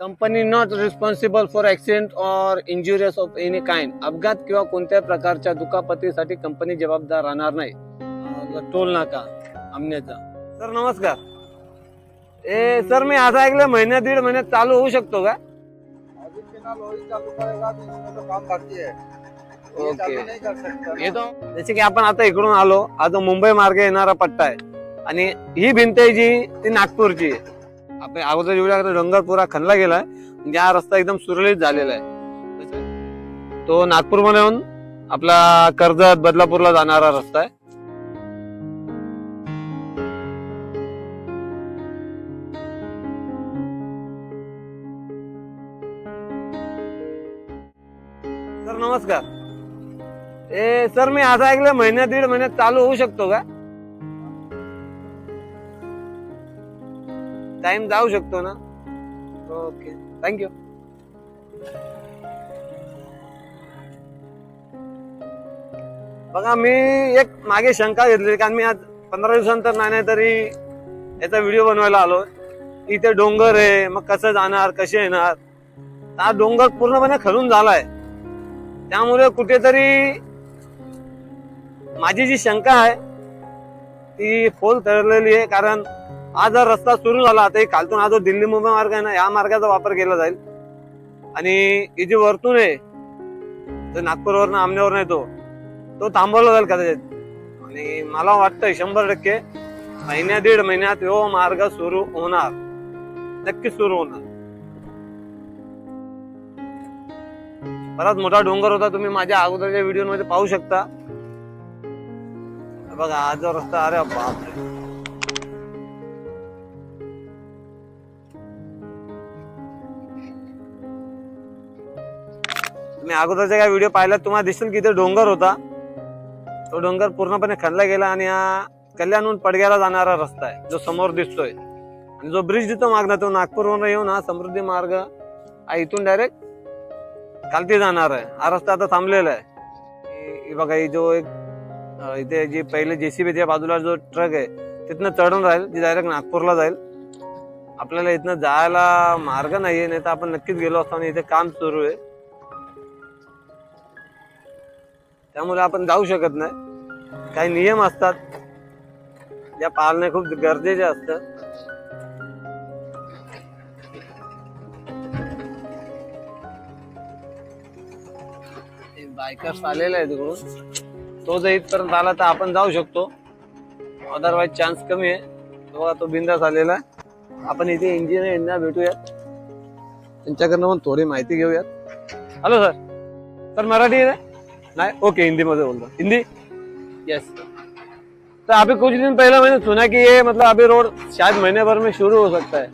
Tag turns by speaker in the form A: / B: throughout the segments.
A: Company not responsible for accident or injurious of any kind अपघात किंवा कोणत्या प्रकारच्या दुखापतीसाठी कंपनी जबाबदार राहणार नाही. टोल नाका. आमण्याचा. सर नमस्कार. ए सर मी असं ऐकलं महिन्यात दीड महिन्यात चालू होऊ शकतो का?
B: अभी फिलहाल वही चालू करेगा तो इसमें तो काम बाकी है ये
A: ओके.
B: चालू नहीं कर सकता ना।
A: येतो. जसे की आपण आता इकडून आलो हा जो मुंबई मार्गे येणारा पट्टा आहे. आणि ही भिंत आहे जी ती नागपूरची आहे. आपण अगोदर एवढ्या डोंगर पुरा खणला गेलाय. म्हणजे हा रस्ता एकदम सुरळीत झालेला आहे. तो नागपूर येऊन आपला कर्जत बदलापूरला जाणारा रस्ता आहे. सर नमस्कार. ए सर मी असं ऐकलं महिन्यात दीड महिन्यात चालू होऊ शकतो का? टाइम जाऊ शकतो ना? ओके थँक्यू बघा मी एक मागे शंका घेतली कारण मी आज पंधरा दिवसानंतर नाही नाही तरी याचा व्हिडिओ बनवायला आलो. इथे डोंगर आहे मग कसं जाणार कसे येणार? हा डोंगर पूर्णपणे खरून झालाय. त्यामुळे कुठेतरी माझी जी शंका आहे ती फोल ठरलेली आहे कारण हा जर रस्ता सुरू झाला आता खालतून हा जो दिल्ली मुंबई मार्ग आहे ना या मार्गाचा वापर केला जाईल. आणि ही जी वर्तून आहे जो नागपूरवरनं आमण्यावरनं येतो तो थांबवला जाईल कदाचित. आणि मला वाटतंय शंभर टक्के महिन्या दीड महिन्यात यो मार्ग सुरू होणार. नक्की सुरू होणार. बराच मोठा डोंगर होता तुम्ही माझ्या अगोदरच्या व्हिडिओमध्ये पाहू शकता. बघा हा जो रस्ता अरे बापरे. तुम्ही अगोदरच्या काय व्हिडिओ पाहिला तुम्हाला दिसेल की इथे डोंगर होता. तो डोंगर पूर्णपणे खणला गेला आणि हा कल्याणहून पडग्याला जाणारा रस्ता आहे जो समोर दिसतोय. आणि जो ब्रिज दिसतो मागणं तो नागपूरवरून येऊन हा समृद्धी मार्ग हा इथून डायरेक्ट खालती जाणार आहे. हा रस्ता आता थांबलेला आहे. बघा ही जो एक इथे जी पहिले जेसीबीच्या बाजूला जो ट्रक आहे तिथनं चढून राहील जी डायरेक्ट नागपूरला जाईल. आपल्याला इथनं जायला मार्ग नाहीये नाही तर आपण नक्कीच गेलो असतो आणि इथे काम सुरू आहे. त्यामुळे आपण जाऊ शकत नाही. काही नियम असतात. ज्या पाळणे खूप गरजेचे असतं. बायकर्स आलेला आहे तिकडून तो जर इथपर्यंत आला तर आपण जाऊ शकतो. अदरवाईज चान्स कमी आहे. तो तो बिंदास आलेला आहे. आपण इथे इंजिनियर भेटूयात. त्यांच्याकडनं पण थोडी माहिती घेऊयात. हॅलो सर सर मराठी आहे? नहीं ओके हिंदी में बोल रहा हिंदी? यस तो अभी कुछ दिन पहले मैंने सुना कि ये मतलब अभी रोड शायद महीने भर में शुरू हो सकता है।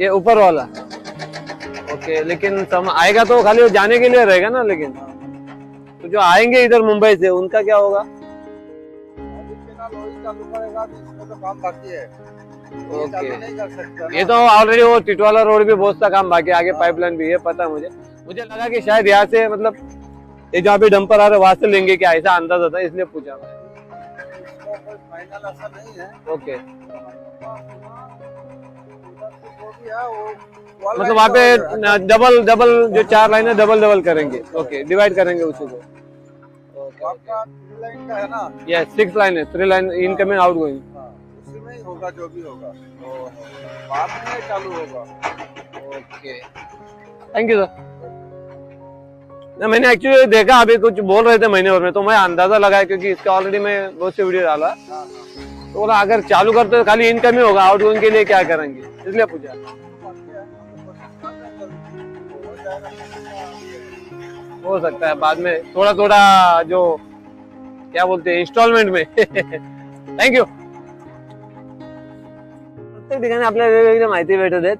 A: ये ऊपर वाला। ओके लेकिन सम आएगा तो खाली जाने के लिए रहेगा ना लेकिन। तो जो आएँगे इधर मुंबई से उनका क्या होगा?
B: ये
A: ओके। तो ऑलरेडी वो टिटवाला रोड भी बहुत सा काम बाकी आगे पाइपलाइन भी है पता है मुझे। मुझे लगा कि शायद यहाँ से मतलब ये जो अभी डंपर आ रहे हैं, वहाँ से लेंगे क्या? ऐसा अंदाज होता है इसलिए पूछा मैं।
B: फाइनल ऐसा नहीं है
A: ओके मतलब वहाँ पे डबल डबल जो चार लाइन है डबल डबल करेंगे। ओके डिवाइड करेंगे उसी को।
B: आपका three line का है ना
A: यस सिक्स लाइन है three line incoming out going
B: होगा जो भी होगा। बाद में चालू होगा।
A: ओके थैंक यू सर मैंने एक्चुअली देखा, अभी कुछ बोल रहे थे महीने भर में तो मैं अंदाज़ा लगाया क्योंकि इसका ऑलरेडी मैं बहुत से वीडियो डाला। तो बोला, अगर चालू करते तो खाली इनकम ही होगा आउट के लिए क्या करेंगे? इसलिए पूछा। हो सकता है, बाद में थोड़ा थोड़ा जो, क्या बोलते हैं इंस्टॉलमेंट में। थैंक यू प्रत्येक ठिकाणी आपल्याला वेगवेगळी माहिती भेटत आहेत.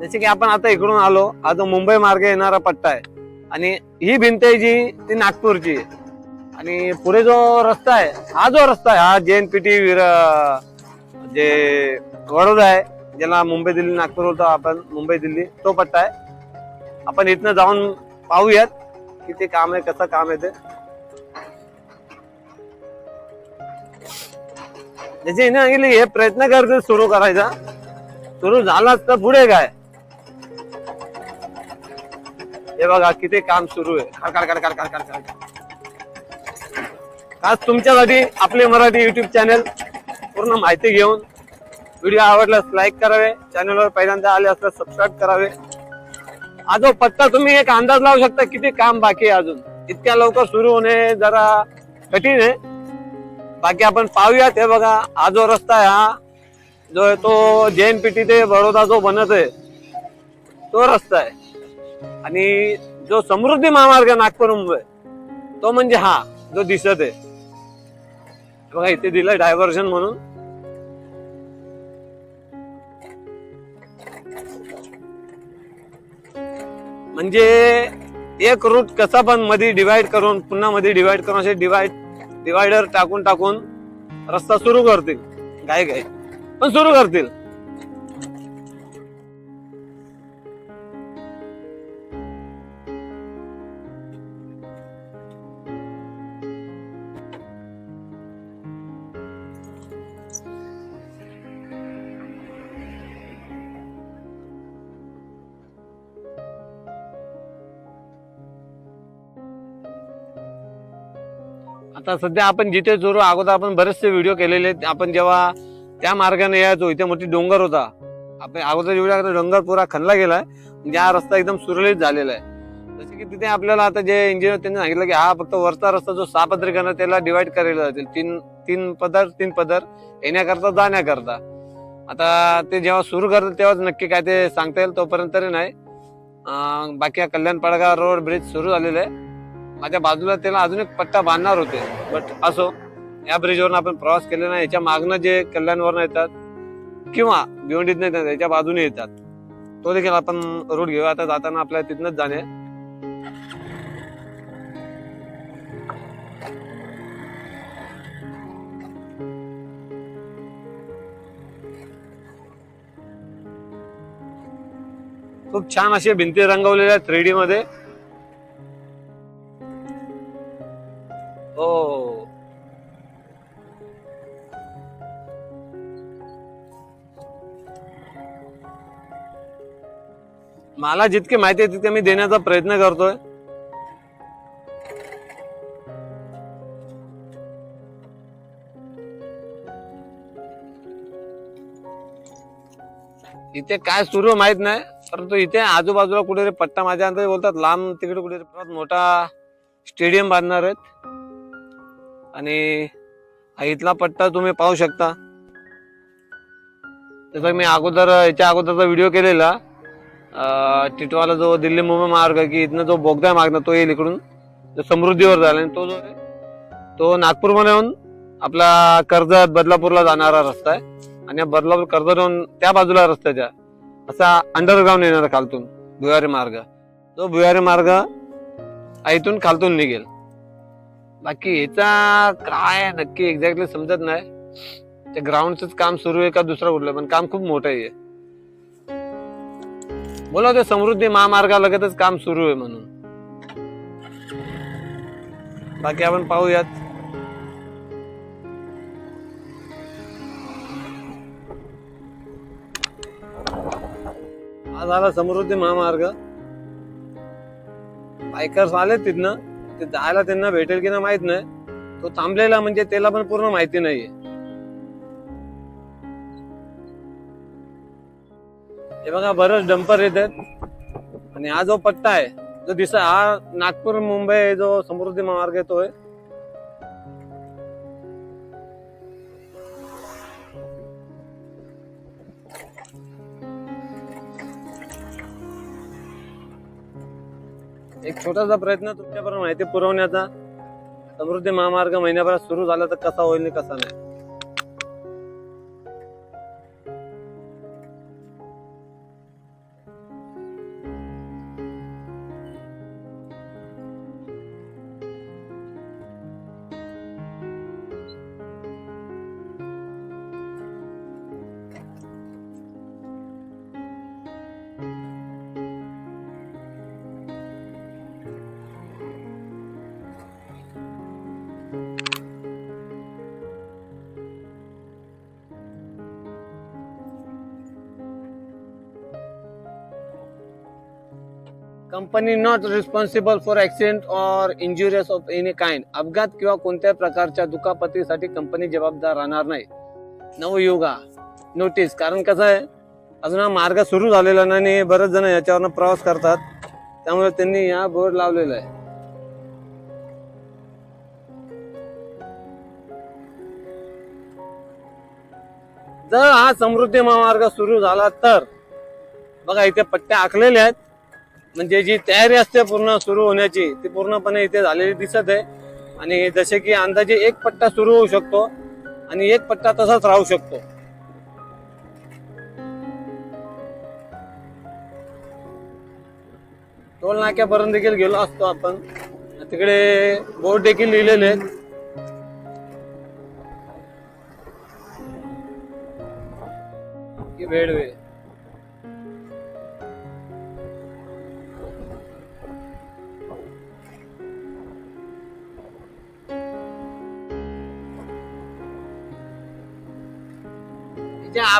A: जसे की आपण आता इकडून आलो हा जो मुंबई मार्गे येणारा पट्टा आहे. आणि ही भिंत आहे जी ती नागपूरची. आणि पुढे जो रस्ता आहे हा जो रस्ता आहे हा जे एन पी टी जे वडोदा आहे ज्याला मुंबई दिल्ली नागपूर होतो आपण मुंबई दिल्ली तो पट्टा आहे. आपण इथनं जाऊन पाहूयात किती काम आहे कसं काम आहे ते. त्याची हिने सांगितले हे प्रयत्न करते सुरू करायचा. सुरू झालाच तर पुढे काय? हे बघा किती काम सुरू आहे. आज तुमच्यासाठी आपले मराठी युट्यूब चॅनल पूर्ण माहिती घेऊन व्हिडिओ आवडल्यास लाईक करावे. चॅनलवर पहिल्यांदा आले असल्यास सबस्क्राईब करावे. आज हो पत्ता तुम्ही एक अंदाज लावू शकता किती काम बाकी आहे अजून. इतक्या लवकर सुरू होणे जरा कठीण आहे. बाकी आपण पाहूयात. हे बघा हा जो रस्ता आहे हा जो आहे तो जैन ते बडोदा जो बनत आहे तो रस्ता आहे. आणि जो समृद्धी महामार्ग नागपूर मुंबई तो म्हणजे हा जो दिसत आहे. बघा इथे दिलंय डायव्हर्जन म्हणून. म्हणजे एक रूट कसा पण मध्ये डिवाइड करून पुन्हा मध्ये डिवाइड करून असे डिवाइड डिवायडर टाकून टाकून रस्ता सुरू करतील. काय काय पण सुरू करतील. आता सध्या आपण जिथे जोरू अगोदर आपण बरेचसे व्हिडिओ केलेले आहेत. आपण जेव्हा त्या मार्गाने यायचो इथे मोठी डोंगर होता. आपण अगोदर एवढ्या डोंगर पुरा खणला गेलाय. म्हणजे हा रस्ता एकदम सुरळीत झालेला आहे. जसे की तिथे आपल्याला आता जे इंजिनियर त्यांनी सांगितलं की हा फक्त वरचा रस्ता जो सहा पदरीकरण त्याला डिवाइड करायला जातील तीन तीन पदर तीन पदर येण्याकरता जाण्याकरता. आता ते जेव्हा सुरू करतात तेव्हाच नक्की काय ते सांगता येईल तोपर्यंत तरी नाही. बाकी हा कल्याण पडगाव रोड ब्रिज सुरू झालेला आहे. माझ्या बाजूला त्याला अजून एक पट्टा बांधणार होते. बट असो या ब्रिजवरून आपण प्रवास केलेला नाही. याच्या मागनं जे कल्याणवरनं येतात किंवा भिवंडीत नाही येतात याच्या बाजूने येतात. तो देखील आपण रूट घेऊ आता जाताना आपल्याला तिथनच जाणे. खूप छान असे भिंती रंगवलेल्या आहेत थ्री डी मध्ये. मला जितकी माहिती आहे तितके मी देण्याचा प्रयत्न करतोय. इथे काय सुरू आहे माहीत नाही परंतु इथे आजूबाजूला कुठे पट्टा माझ्या अंदाजे बोलतात लांब तिकडे कुठे परत मोठा स्टेडियम बांधणार आहेत. आणि इथला पट्टा तुम्ही पाहू शकता. जसं मी अगोदर याच्या अगोदरचा व्हिडिओ केलेला. टिटवाला जो दिल्ली मुंबई मार्ग आहे की इथनं जो बोगदा मागणं तो येईल इकडून. जो समृद्धीवर झाला आणि तो जो आहे तो नागपूरमध्ये येऊन आपला कर्जत बदलापूरला जाणारा रस्ता आहे. आणि या बदलापूर कर्जत येऊन त्या बाजूला रस्त्याच्या असा अंडरग्राऊंड येणार खालतून भुयारी मार्ग. तो भुयारी मार्ग इथून खालतून निघेल. बाकी याचा काय नक्की एक्झॅक्टली समजत नाही. ते ग्राउंडचंच काम सुरू आहे का दुसरं कुठलं पण काम खूप मोठं आहे. बोला ते समृद्धी महामार्गालगतच काम सुरू आहे म्हणून. बाकी आपण पाहूयात. हा झाला समृद्धी महामार्ग. बायकर्स आले तिथनं. ते जायला त्यांना भेटेल की ना माहीत नाही. तो थांबलेला म्हणजे त्याला पण पूर्ण माहिती नाहीये. हे बघा बरंच डंपर येत आहेत आणि हा जो पट्टा आहे जो दिसा हा नागपूर मुंबई जो समृद्धी महामार्ग येतोय. एक छोटासा प्रयत्न तुमच्यापर्यंत माहिती पुरवण्याचा. समृद्धी महामार्ग महिन्याभरात सुरू झाला तर कसा होईल कसा नाही. Company not responsible for accident or injurious of any kind अपघात किंवा कोणत्याही प्रकारच्या दुखापतीसाठी कंपनी जबाबदार राहणार नाही. नवयुगा नोटीस कारण कसं आहे अजून हा मार्ग सुरू झालेला नाही आणि बरेच जण याच्यावरनं प्रवास करतात. त्यामुळे त्यांनी या बोर्ड लावलेला आहे. जर हा समृद्धी महामार्ग सुरू झाला तर बघा इथे पट्ट्या आखलेल्या आहेत. म्हणजे जी तयारी असते पूर्ण सुरू होण्याची ती पूर्णपणे इथे झालेली दिसत आहे. आणि जसे की अंदाजे एक पट्टा सुरू होऊ शकतो आणि एक पट्टा तसाच राहू शकतो. टोल नाक्यापर्यंत देखील गेलो असतो आपण. तिकडे बोर्ड देखील लिहिलेले आहेत. की वेळ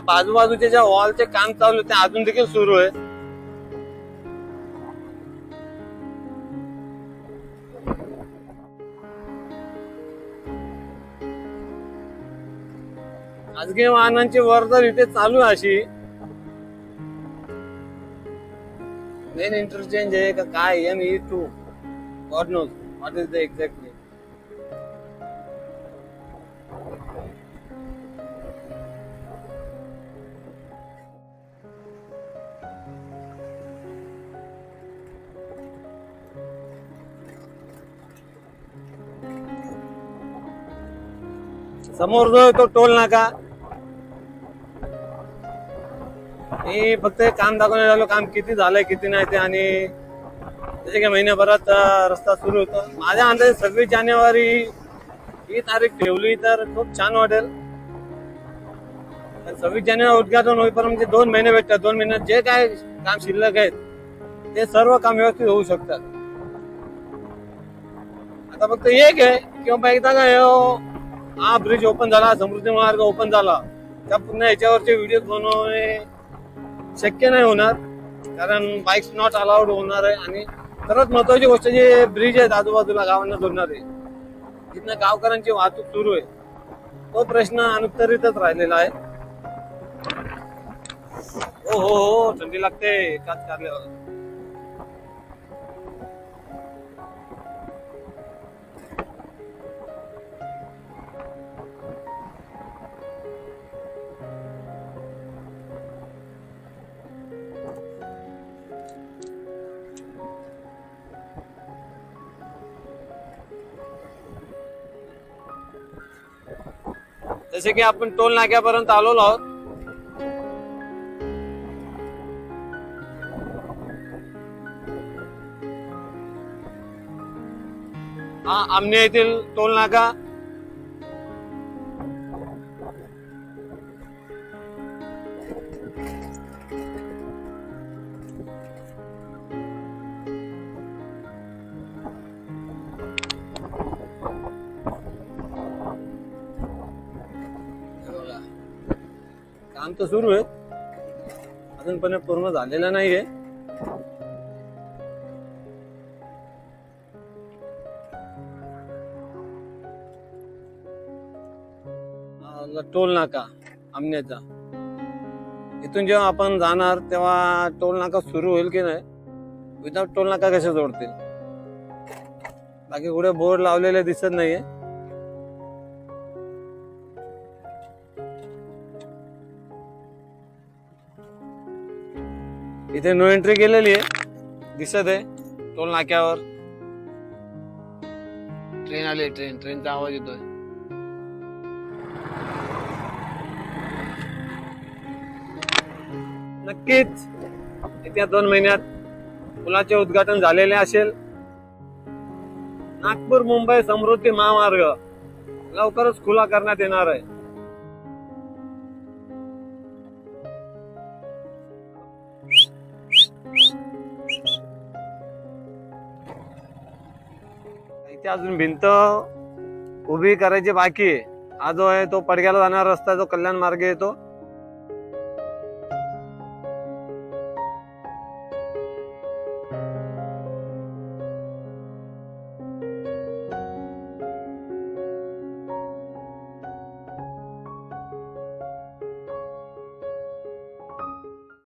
A: बाजूबाजूचे ज्या वॉलचे काम चालू आहे ते अजून देखील सुरू आहे. खाजगी वाहनांची वर्दळ इथे चालू अशी. मेन इंटरचेंज आहे का काय? M E too God knows what is the exact समोर जो आहे तो टोल नाका. मी फक्त काम दाखवण्यात आलो काम किती झालंय किती नाही ते आणि त्याच्या काही महिन्याभरात रस्ता सुरू होतो. माझ्या अंदाजे सव्वीस जानेवारी ही तारीख ठेवली तर खूप छान वाटेल. सव्वीस जानेवारी उद्घाटन होईपर्यंत म्हणजे दोन महिने भेटतात. दोन महिन्यात जे काय काम शिल्लक आहेत ते सर्व काम व्यवस्थित होऊ शकतात. आता फक्त एक आहे किंवा एकदा काय हो, हा ब्रिज ओपन झाला समृद्धी मार्ग ओपन झाला. त्या पुन्हा याच्यावरचे व्हिडिओ बनवणे शक्य नाही होणार कारण बाईक्स नॉट अलाउड होणार आहे आणि सर्वात महत्वाची गोष्ट जे ब्रिज आहेत आजूबाजूला गावांना जोडणारे. तिथनं गावकऱ्यांची वाहतूक सुरू आहे तो प्रश्न अनुत्तरितच राहिलेला आहे. हो हो हो थंडी लागते काच कारल्यावर. जसे की आपण टोल नाक्यापर्यंत आलेलो आहोत. हा आमने येथील टोल नाका. काम आहेत सुरू पण अजूनपर्यंत पूर्ण झालेला नाहीये. टोल नाका आमण्याचा. इथून जेव्हा आपण जाणार तेव्हा टोल नाका सुरू होईल की नाही? विदाउट टोल नाका कसे जोडतील? बाकी कुठे बोर्ड लावलेले दिसत नाहीये. इथे नो एंट्री केलेली आहे. दिसत आहे. टोल नाक्यावर. ट्रेन आली ट्रेन. ट्रेनचा आवाज येतोय. नक्कीच. येत्या दोन महिन्यात पुलाचे उद्घाटन झालेले असेल. नागपूर मुंबई समृद्धी महामार्ग लवकरच खुला करण्यात येणार आहे. ती अजून भिंत उभी करायची बाकी आहे. हा जो आहे तो पडग्याला जाणारा रस्ता जो कल्याण मार्ग येतो.